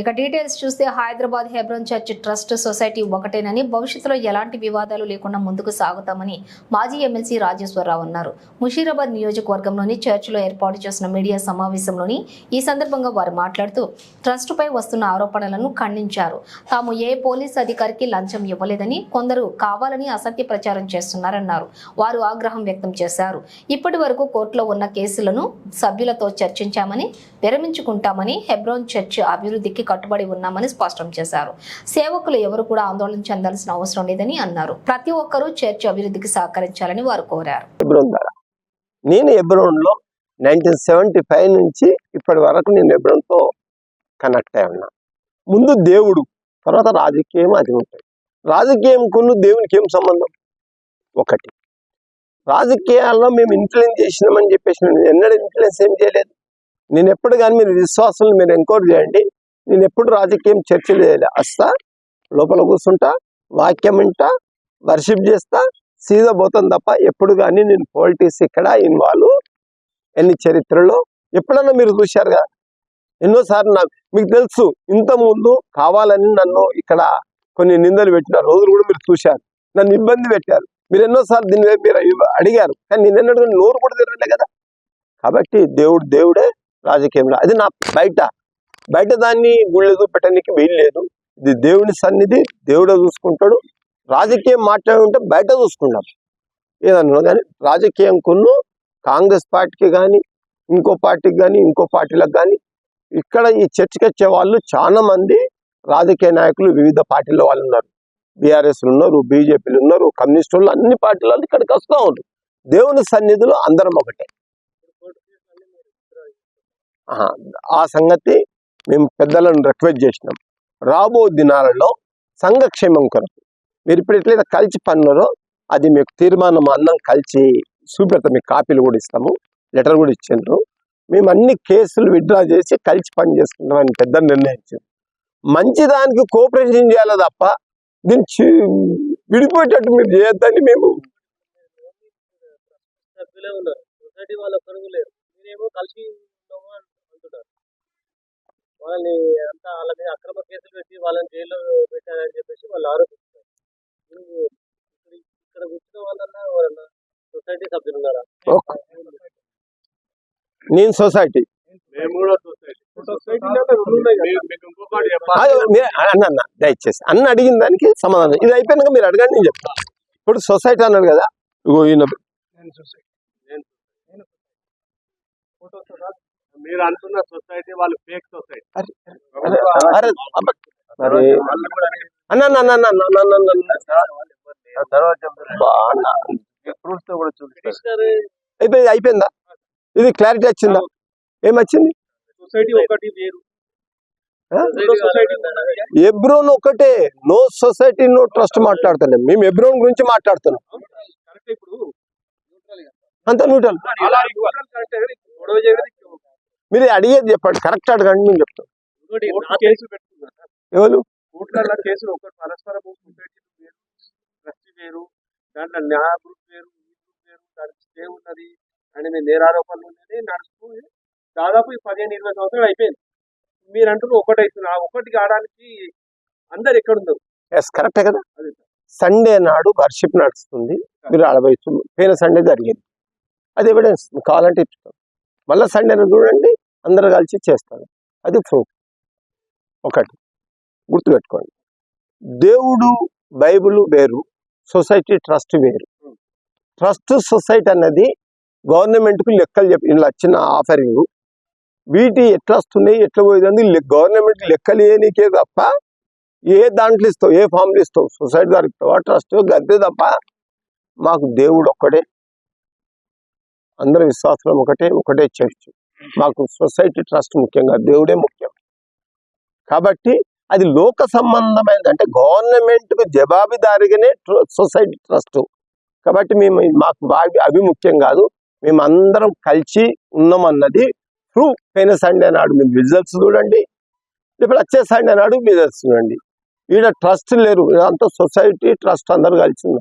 ఇక డీటెయిల్స్ చూస్తే Hyderabad Hebron church trust society ఒకటేనని భవిష్యత్తులో ఎలాంటి వివాదాలు లేకుండా ముందుకు సాగుతామని మాజీ ఎమ్మెల్సీ రాజేశ్వరరావు అన్నారు. ముషీరాబాద్ నియోజకవర్గంలోని చర్చిలో ఏర్పాటు చేసిన మీడియా సమావేశంలోని ఈ సందర్భంగా వారు మాట్లాడుతూ ట్రస్టుపై వస్తున్న ఆరోపణలను ఖండించారు. తాము ఏ పోలీస్ అధికారికి లంచం ఇవ్వలేదని కొందరు కావాలని అసత్య ప్రచారం చేస్తున్నారన్నారు. వారు ఆగ్రహం వ్యక్తం చేశారు. ఇప్పటి వరకు కోర్టులో ఉన్న కేసులను సభ్యులతో చర్చించామని విరమించుకుంటామని హెబ్రోన్ చర్చ్ అభివృద్ధికి కట్టుబడి ఉన్నామని స్పష్టం చేశారు. సేవకులు ఎవరు కూడా ఆందోళన చెందాల్సిన అవసరం లేదని అన్నారు. ప్రతి ఒక్కరూ చర్చ్ అభివృద్ధికి సహకరించాలని వారు కోరారు. నేను ఎబ్రోన్లో నైన్టీన్ సెవెంటీ ఫైవ్ నుంచి ఇప్పటి వరకు నేను ఎబ్రోన్తో కనెక్ట్ అయి ఉన్నా. ముందు దేవుడు తర్వాత రాజకీయం అది ఉంటాయి రాజకీయంకును దేవునికి ఏం సంబంధం? ఒకటి. రాజకీయాల్లో మేము ఇన్ఫ్లుయెన్స్ చేసినామని చెప్పేసి నేను ఎన్నడూ ఇన్ఫ్లుయెన్స్ ఏం చేయలేదు. నేను ఎప్పుడు కానీ మీరు విశ్వాసం మీరు ఎంక్వైరీ చేయండి. నేను ఎప్పుడు రాజకీయం చర్చలు చేయలే. వస్తా లోపల కూర్చుంటా వాక్యం వింటా వర్షిప్ చేస్తా సీదా పోతాను తప్ప ఎప్పుడు కానీ నేను పాలిటిక్స్ ఇక్కడ ఇన్వాల్వ్ ఎన్ని చరిత్రలో? ఎప్పుడన్నా మీరు చూశారు కదా ఎన్నోసార్లు నాకు మీకు తెలుసు ఇంతకుముందు ముందు కావాలని నన్ను ఇక్కడ కొన్ని నిందలు పెట్టిన రోజులు కూడా మీరు చూశారు. నన్ను ఇబ్బంది పెట్టారు. మీరు ఎన్నోసార్లు దీని మీద మీరు అడిగారు. కానీ నేను ఎన్నడూ నోరు కూడా తిరగలే కదా? కాబట్టి దేవుడు దేవుడే రాజకీయంలో. అది నా బయట బయట దాన్ని గుళ్ళు చూపెట్టడానికి వీలు లేదు. ఇది దేవుని సన్నిధి దేవుడే చూసుకుంటాడు. రాజకీయం మాట్లాడి ఉంటే బయట చూసుకున్నాం ఏదన్నా కానీ రాజకీయం కొన్ను కాంగ్రెస్ పార్టీకి కానీ ఇంకో పార్టీకి కానీ ఇంకో పార్టీలకు కానీ ఇక్కడ ఈ చర్చకి వచ్చే వాళ్ళు చాలా మంది రాజకీయ నాయకులు వివిధ పార్టీల వాళ్ళు ఉన్నారు. బీఆర్ఎస్లు ఉన్నారు బీజేపీలు ఉన్నారు కమ్యూనిస్ట్ వాళ్ళు అన్ని పార్టీల వాళ్ళు ఇక్కడికి వస్తూ ఉంటారు దేవుని సన్నిధిలో అందరం ఒకటే. ఆ సంగతి మేము పెద్దలను రిక్వెస్ట్ చేసినాం. రాబో దినాలలో సంఘక్షేమం కొరకు. మీరు ఇప్పుడు ఎట్లయితే కలిసి పన్నారో అది మీకు తీర్మానం అందరం కలిసి చూపెడతాం మీకు కాపీలు కూడా ఇస్తాము లెటర్ కూడా ఇచ్చిండ్రు. మేము అన్ని కేసులు విత్డ్రా చేసి కలిసి పని చేసుకుంటామని పెద్ద నిర్ణయించారు. మంచి దానికి కోఆపరేషన్ చేయాలి తప్ప దీన్ని విడిపోయేటట్టు మీరు చేయొద్దని మేము కలిసి వాళ్ళని అంతా వాళ్ళ మీద అక్రమ కేసులు పెట్టి వాళ్ళని జైల్లో పెట్టారని చెప్పేసి వాళ్ళు ఆరోపిస్తున్నారు. ఇక్కడ ఇక్కడ కూర్చున్న వాళ్ళన్నా ఎవరన్నా సొసైటీ సభ్యులు ఉన్నారా? నేను సొసైటీ. అన్న అన్న దయచేసి. అన్న అడిగిన దానికి సమాధానం. ఇది అయిపోయినాక మీరు అడగండి నేను చెప్తాను ఇప్పుడు సొసైటీ అన్నాడు కదా ఈయన సొసైటీ. మీరు అంటున్న సొసైటీ వాళ్ళు ఫేక్ సొసైటీ. అయిపోయింది అయిపోయిందా? ఇది క్లారిటీ వచ్చిందా? ఏమొచ్చింది? సొసైటీ ఒకటి వేరు. ఎబ్రోన్ ఒకటే. నో సొసైటీ నో ట్రస్ట్ మాట్లాడుతున్నాం మేము ఎబ్రోన్ గురించి మాట్లాడుతున్నాం. అంత న్యూట్రల్. మీరు అడిగేది చెప్పండి. కరెక్ట్ అడగండి నేను చెప్తాను. ఎవరు? కోర్టులలో కేసులు ఒకటి పరస్పర సొసైటీ వేరు ట్రస్ట్ వేరు దాంట్లో న్యాయ గ్రూప్ వేరు ఈ గ్రూప్ వేరు దానికి స్టే ఉన్నది అని నేను నేరారోపణలు ఉన్నది నడుస్తూ దాదాపు ఈ పదిహేను ఇరవై సంవత్సరాలు అయిపోయింది. మీరు అంటున్నారు ఒకటి అవుతుంది ఆ ఒకటి కావడానికి అందరు ఎక్కడ ఉన్నారు ఎస్ కరెక్టే కదా? అది సండే నాడు వర్షిప్ నడుస్తుంది. మీరు అరవై పోయిన సండే జరిగింది. అది ఎవిడెన్స్ కావాలంటే ఇస్తాం మళ్ళీ సండే చూడండి. అందరు కలిసి చేస్తారు. అది ప్రూఫ్ ఒకటి. గుర్తుపెట్టుకోండి. దేవుడు బైబుల్ వేరు సొసైటీ ట్రస్ట్ వేరు. ట్రస్ట్ సొసైటీ అన్నది గవర్నమెంట్కు లెక్కలు చెప్పి ఇలా వచ్చిన ఆఫరింగ్ వీటి ఎట్లా వస్తున్నాయి ఎట్లా పోయేది గవర్నమెంట్ లెక్కలు ఏనికే తప్ప ఏ దాంట్లో ఇస్తావు ఏ ఫామ్లు ఇస్తావు సొసైటీ ద్వారా ట్రస్ట్ గద్దే తప్ప మాకు దేవుడు ఒక్కడే. అందరి విశ్వాసం ఒకటే ఒకటే చర్చ్. మాకు సొసైటీ ట్రస్ట్ ముఖ్యంగా దేవుడే ముఖ్యం. కాబట్టి అది లోక సంబంధమైనది. అంటే గవర్నమెంట్కు జవాబుదారిగానే ట్ర- సొసైటీ ట్రస్ట్. కాబట్టి మేము మాకు అవి అవి ముఖ్యం కాదు. మేము అందరం కలిసి ఉన్నామన్నది ప్రూఫ్. పోయిన సండే నాడు మీరు రిజల్ట్స్ చూడండి. ఇప్పుడు వచ్చే సండే నాడు రిజల్ట్స్ చూడండి. ఈడ ట్రస్ట్ లేరు. అంతా సొసైటీ ట్రస్ట్ అందరు కలిసి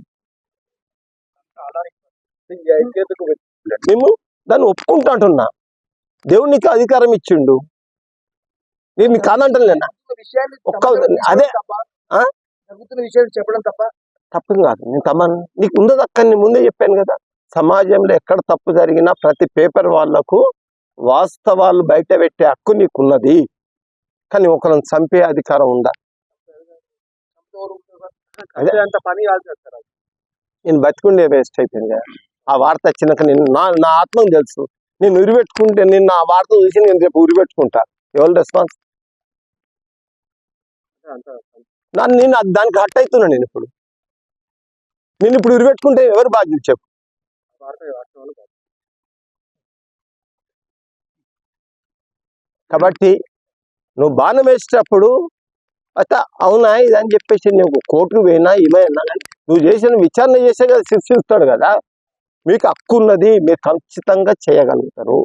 పెట్టి మేము దాన్ని ఒప్పుకుంటా అంటున్నా. దేవుడు నీకు అధికారం ఇచ్చిండు. నేను నీకు విషయాన్ని ఒక్క- అదే. చెప్పడం తప్ప. తప్పు కాదు. నేను తమ్మను నీకు ఉన్నది అక్కడ నేను ముందే చెప్పాను కదా. సమాజంలో ఎక్కడ తప్పు జరిగినా ప్రతి పేపర్ వాళ్ళకు వాస్తవాలు బయట పెట్టే హక్కు నీకున్నది. కానీ ఒకరిని చంపే అధికారం ఉందా? అదే. అంత పని. నేను బతికుండే వేస్ట్ అయిపోయింది ఆ వార్త వచ్చినాక నేను నా నా ఆత్మకు తెలుసు. నేను ఉరిపెట్టుకుంటే నేను నా వార్త చూసి నేను రేపు ఉరిపెట్టుకుంటా. ఎవరు రెస్పాన్స్ నన్ను నేను దానికి హట్ అవుతున్నా నేను ఇప్పుడు. నేను ఇప్పుడు ఉరిపెట్టుకుంటే ఎవరు బాధ్యత చెప్పు. కాబట్టి నువ్వు బాణం వేసేటప్పుడు అత అవునా ఇది అని చెప్పేసి నువ్వు కోర్టుకు పోయినా ఏమైనా నువ్వు చేసిన విచారణ చేసే కదా శిక్షిస్తాడు కదా. మీకు హక్కు ఉన్నది మీరు ఖచ్చితంగా చేయగలుగుతారు.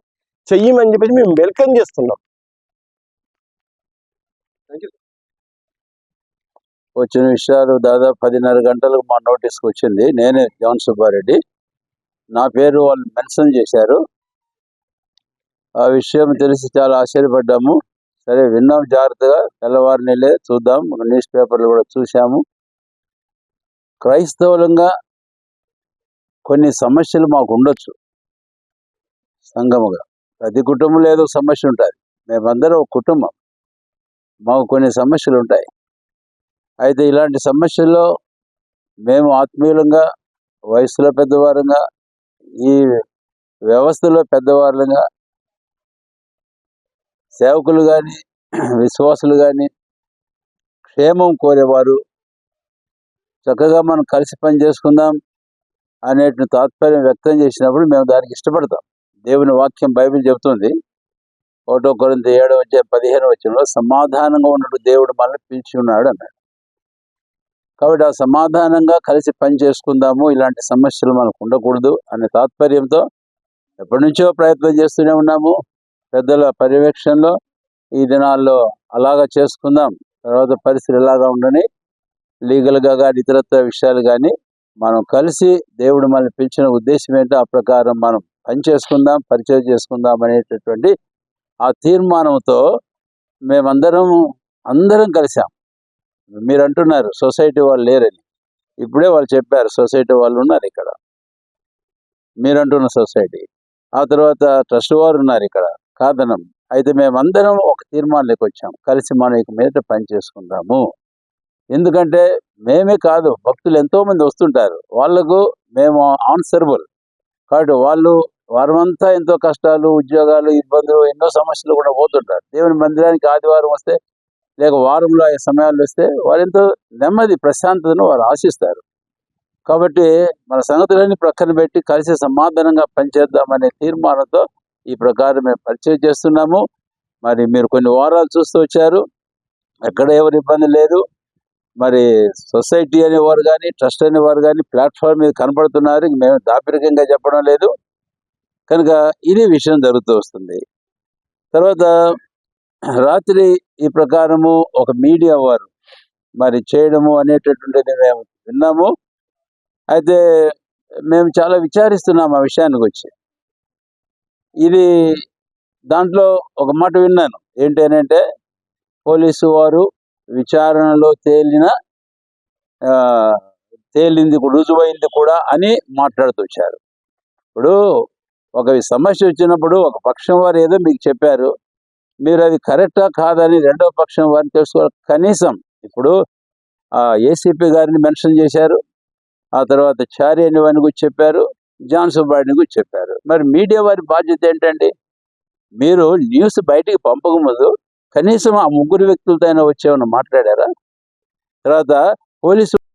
చెయ్యమని చెప్పేసి మేము వెల్కమ్ చేస్తున్నాం. వచ్చిన విషయాలు దాదాపు పదిన్నర గంటలకు మా నోటీస్కి వచ్చింది. నేనే జవన్ సుబ్బారెడ్డి. నా పేరు వాళ్ళు మెన్షన్ చేశారు. ఆ విషయం తెలిసి చాలా ఆశ్చర్యపడ్డాము. సరే విన్నాం జాగ్రత్తగా. తెల్లవారిని చూద్దాం. న్యూస్ పేపర్లు కూడా చూసాము క్రైస్తవులంగా కొన్ని సమస్యలు మాకు ఉండొచ్చు. సంగముగా. ప్రతి కుటుంబంలో ఏదో సమస్య ఉంటుంది. మేమందరం ఒక కుటుంబం. మాకు కొన్ని సమస్యలు ఉంటాయి. అయితే ఇలాంటి సమస్యల్లో మేము ఆత్మీయులంగా వయసులో పెద్దవారంగా ఈ వ్యవస్థలో పెద్దవారులుగా సేవకులు కానీ విశ్వాసులు కానీ క్షేమం కోరేవారు చక్కగా మనం కలిసి పని చేసుకుందాం అనేటిని తాత్పర్యం వ్యక్తం చేసినప్పుడు మేము దానికి ఇష్టపడతాం. దేవుని వాక్యం బైబిల్ చెబుతుంది. ఒకటో కొరింత ఏడో వచ్చే పదిహేను వచ్చినలో సమాధానంగా ఉన్నట్టు దేవుడు మనల్ని పిలిచి ఉన్నాడు అన్నాడు. కాబట్టి ఆ సమాధానంగా కలిసి పని చేసుకుందాము ఇలాంటి సమస్యలు మనకు ఉండకూడదు అనే తాత్పర్యంతో ఎప్పటి నుంచో ప్రయత్నం చేస్తూనే ఉన్నాము. పెద్దల పర్యవేక్షణలో ఈ దినాల్లో అలాగా చేసుకుందాం. తర్వాత పరిస్థితులు ఎలాగా ఉండని లీగల్గా కానీ ఇతరత్వ విషయాలు కానీ మనం కలిసి దేవుడు మనల్ని పిలిచిన ఉద్దేశం ఏంటో ఆ ప్రకారం మనం పని చేసుకుందాం పరిచయం చేసుకుందాం అనేటటువంటి ఆ తీర్మానంతో మేమందరం అందరం కలిసాం. మీరు అంటున్నారు సొసైటీ వాళ్ళు లేరని. ఇప్పుడే వాళ్ళు చెప్పారు సొసైటీ వాళ్ళు ఉన్నారు ఇక్కడ. మీరు అంటున్న సొసైటీ. ఆ తర్వాత ట్రస్ట్ వారు ఉన్నారు ఇక్కడ. కాదనం. అయితే మేమందరం ఒక తీర్మానంలోకి వచ్చాం. కలిసి మనం ఇక మీద పని చేసుకుందాము. ఎందుకంటే మేమే కాదు భక్తులు ఎంతో మంది వస్తుంటారు. వాళ్ళకు మేము ఆన్సరబుల్ కాబట్టి వాళ్ళు వారమంతా ఎంతో కష్టాలు ఉద్యోగాలు ఇబ్బందులు ఎన్నో సమస్యలు కూడా పోతుంటారు. దేవుని మందిరానికి ఆదివారం వస్తే లేక వారంలో ఆ సమయాలు వస్తే వారు ఎంతో నెమ్మది ప్రశాంతతను వారు ఆశిస్తారు. కాబట్టి మన సంగతులన్నీ ప్రక్కన పెట్టి కలిసి సమాధానంగా పనిచేద్దామనే తీర్మానంతో ఈ ప్రకారం మేము పరిచయం చేస్తున్నాము. మరి మీరు కొన్ని వారాలు చూస్తూ వచ్చారు. ఎక్కడ ఎవరు ఇబ్బంది లేదు. మరి సొసైటీ అనేవారు కానీ ట్రస్ట్ అనేవారు కానీ ప్లాట్ఫామ్ మీద కనపడుతున్నారు మేము దాపరికంగా చెప్పడం లేదు. కనుక ఇది విషయం జరుగుతూ వస్తుంది. తర్వాత రాత్రి ఈ ప్రకారము ఒక మీడియా వారు మరి చేయడము అనేటటువంటిది మేము విన్నాము. అయితే మేము చాలా విచారిస్తున్నాం ఆ విషయానికి వచ్చి. ఇది దాంట్లో ఒక మాట విన్నాను. ఏంటి అని అంటే పోలీసు వారు విచారణలో తేలిన ఆ, తేలింది కూడా, రుజువైంది కూడా అని మాట్లాడుతూ వచ్చారు. ఇప్పుడు ఒక సమస్య వచ్చినప్పుడు ఒక పక్షం వారు ఏదో మీకు చెప్పారు మీరు అది కరెక్టా కాదని రెండవ పక్షం వారిని తెలుసుకోవాలి. కనీసం ఇప్పుడు ఆ ఏసీపీ గారిని మెన్షన్ చేశారు ఆ తర్వాత చారి అనే వారిని గురించి చెప్పారు జాన్ సుబ్బాడిని గురించి చెప్పారు. మరి మీడియా వారి బాధ్యత ఏంటండి? మీరు న్యూస్ బయటికి పంపకముందు కనీసం ఆ ముగ్గురు వ్యక్తులతో అయినా వచ్చేమన్నా మాట్లాడారా? తర్వాత పోలీసు